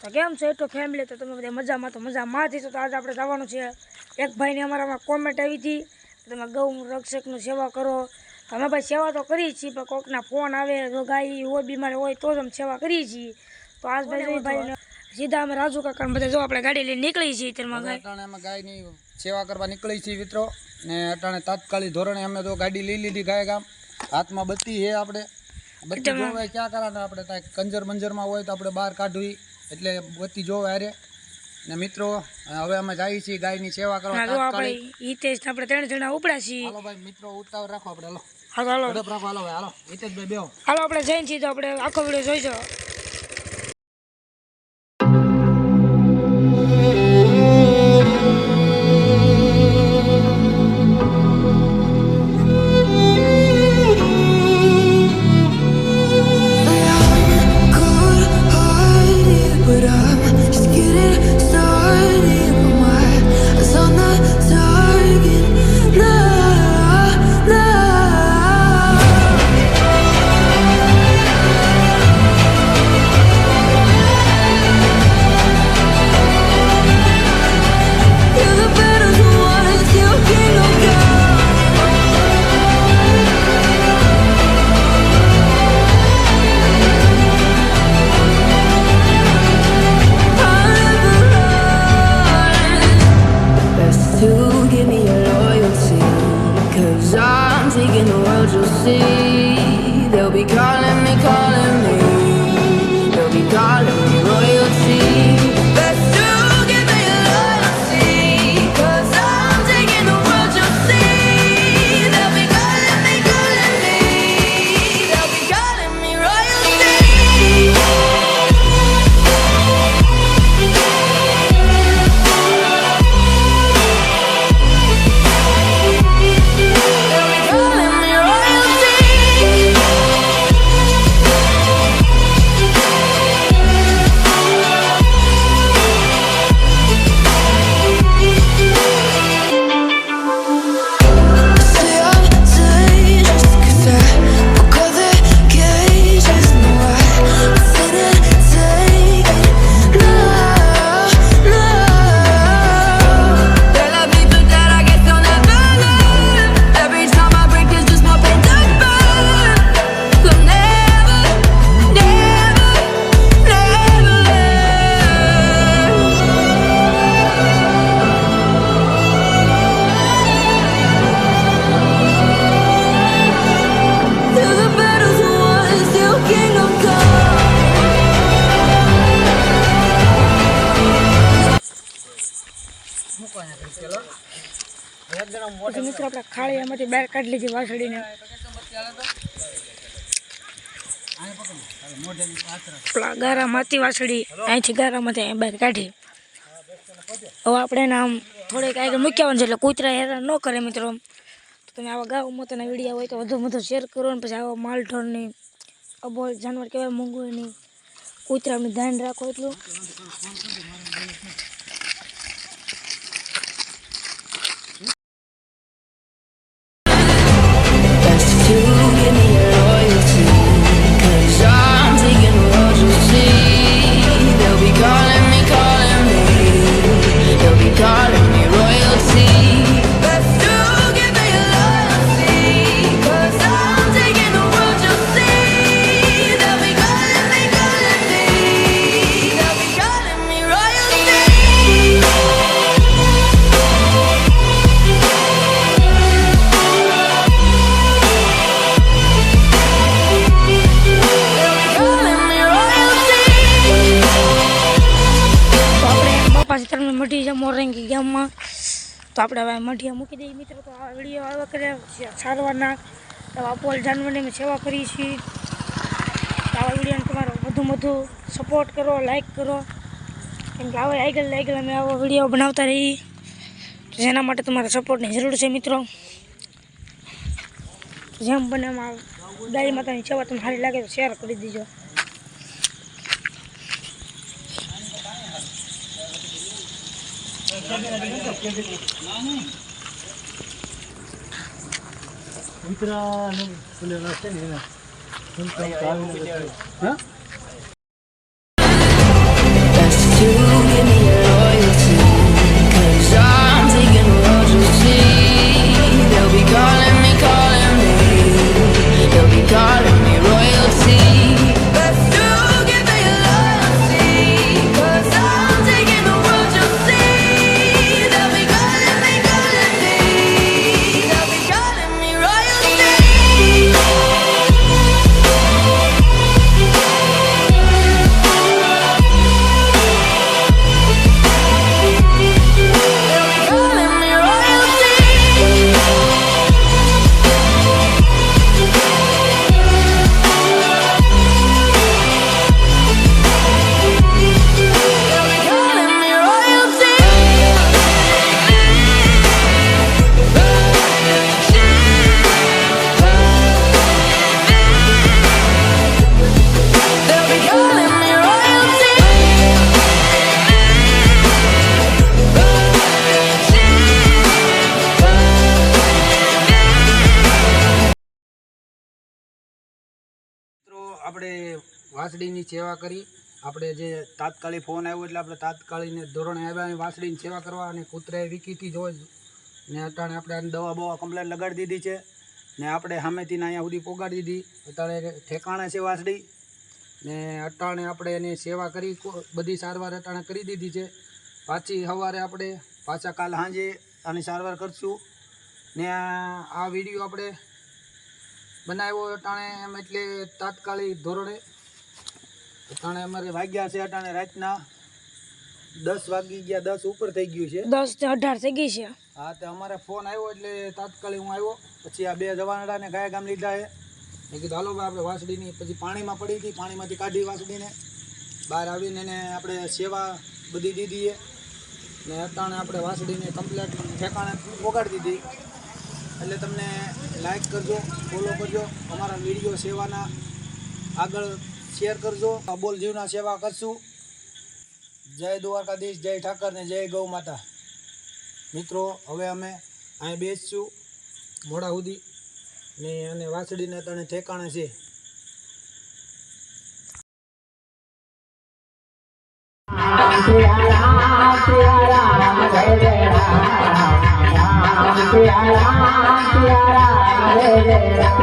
તો કેમ છો? એટલો ફેમિલી તો તમે બધા મજામાં તો મજામાં જ તો આજે આપણે જવાનું છે. એક ભાઈને અમારામાં કોમેન્ટ આવી હતી. તમે ગૌ રક્ષકનું સેવા કરો. અમે ભાઈ સેવા તો કરીએ છીએ પણ કોકના ફોન આવે જો ગાય હોય બીમાર હોય તો જ અમે સેવા કરીએ છીએ. તો આજ ભાઈ ભાઈ સીધા અમે રાજુ કાકા બધા જો આપણે ગાડી લઈને નીકળી છીએ તેમાં ગાય. અમે ગાયની સેવા કરવા નીકળી છીએ મિત્રો. ને અટાણે તાત્કાલિક ધોરણે અમે તો ગાડી લઈ લીધી ગાય ગામ. હાથમાં બત્તી છે આપણે. બત્તી ક્યાં કરાને આપણે કંજર મંજરમાં હોય તો આપણે બહાર કાઢવી. એટલે વતી જોવે હારે. ને મિત્રો હવે અમે જઈએ છીએ ગાયની સેવા કરવા આપણે હિતેશ આપણે ત્રણ જણા ઉપડ્યા છીએ. હાલો ભાઈ મિત્રો ઉતાવળ રાખો આપણે હાલો. હાલો હાલો. હાલો. હિતેશભાઈ બેહો. હાલો આપણે જઈને છીએ તો આપણે આખો વીડિયો જોઈજો. આપણે ખાળી એમાંથી બહાર કાઢી લીધી વાસળીને. ગારામાંથી વાસળી અહીંથી ગારામાંથી બહાર કાઢી. હવે આપણે એને આમ થોડીક આગળ મૂક્યા છે એટલે કૂતરા હેરાન ન કરે મિત્રો. તમે આવા ગાવ મોતાના વિડીયા હોય તો વધુ વધુ શેર કરો ને પછી આવા માલઢોરની, અબોલ જાનવર કહેવાય મોંઘું એની કૂતરાનું ધ્યાન રાખો એટલું. મઢી છે મોરંગી ગામમાં. તો આપણે હવે મઢિયા મૂકી દઈએ. મિત્રો, તો આ વીડિયો આવ્યા કરે સારવારના તો અપોલ જાનવરની અમે સેવા કરીએ છીએ. આવા વિડીયોને તમારો વધુ વધુ સપોર્ટ કરો લાઈક કરો. કેમ કે આવે આગળ આગળ અમે આવો વીડિયો બનાવતા રહીએ. જેના માટે તમારા સપોર્ટની જરૂર છે, મિત્રો. જેમ બને ગાય માતાની સેવા તમને સારી લાગે તો શેર કરી દીજો. હા Best આપણે વાંસળીની સેવા કરી, આપણે જે તાત્કાલિક ફોન આવ્યો એટલે આપણે તાત્કાલિકને ધોરણે આવ્યા વાંસળીની સેવા કરવા અને કૂતરાએ વિકીતી જોઈ ને અટાણે આપણે દવા બવા કમ્પ્લેટ લગાડી દીધી છે ને આપણે સામેથી અહીંયા સુધી પોગાડી દીધી. અત્યારે ઠેકાણે છે વાંસળી ને અટાણે આપણે એની સેવા કરી બધી સારવાર અટાણે કરી દીધી છે. પાછી સવારે આપણે પાછા કાલ સાંજે આની સારવાર કરશું ને આ વીડિયો આપણે બનાવ્યો અટાણે એમ એટલે તાત્કાલિક ધોરણે અટાણે અમારે વાગ્યા છે અટાણે રાતના દસ વાગી ગયા દસ ઉપર થઈ ગયું છે. દસ અઢાર થઈ ગઈ છે. હા તો અમારે ફોન આવ્યો એટલે તાત્કાલિક હું આવ્યો. પછી આ બે જવાનડાને ગયા ગામ લીધા એ મેં કીધું હાલો ભાઈ આપણે વાસડીની પછી પાણીમાં પડી હતી પાણીમાંથી કાઢી વાસડીને બહાર આવીને એને આપણે સેવા બધી દીધી ને અટાણે આપણે વાસડીને કમ્પ્લેટ ઠેકાણે ઓગાડી દીધી. એટલે તમને લાઈક કરજો ફોલો કરજો, અમારા વીડિયો સેવાના આગળ શેર કરજો. અબોલ જીવના સેવા કરશું. જય દ્વારકાધીશ, જય ઠાકર ને જય ગૌ માતા. મિત્રો, હવે અમે અહીં બેસીશું મોડા સુધી. ને અને વાછડીને તણે ઠેકાણે છે. સિયા રામ સિયા રામ જય જય રામ સિયા રામ સિયા રામ જય જય રામ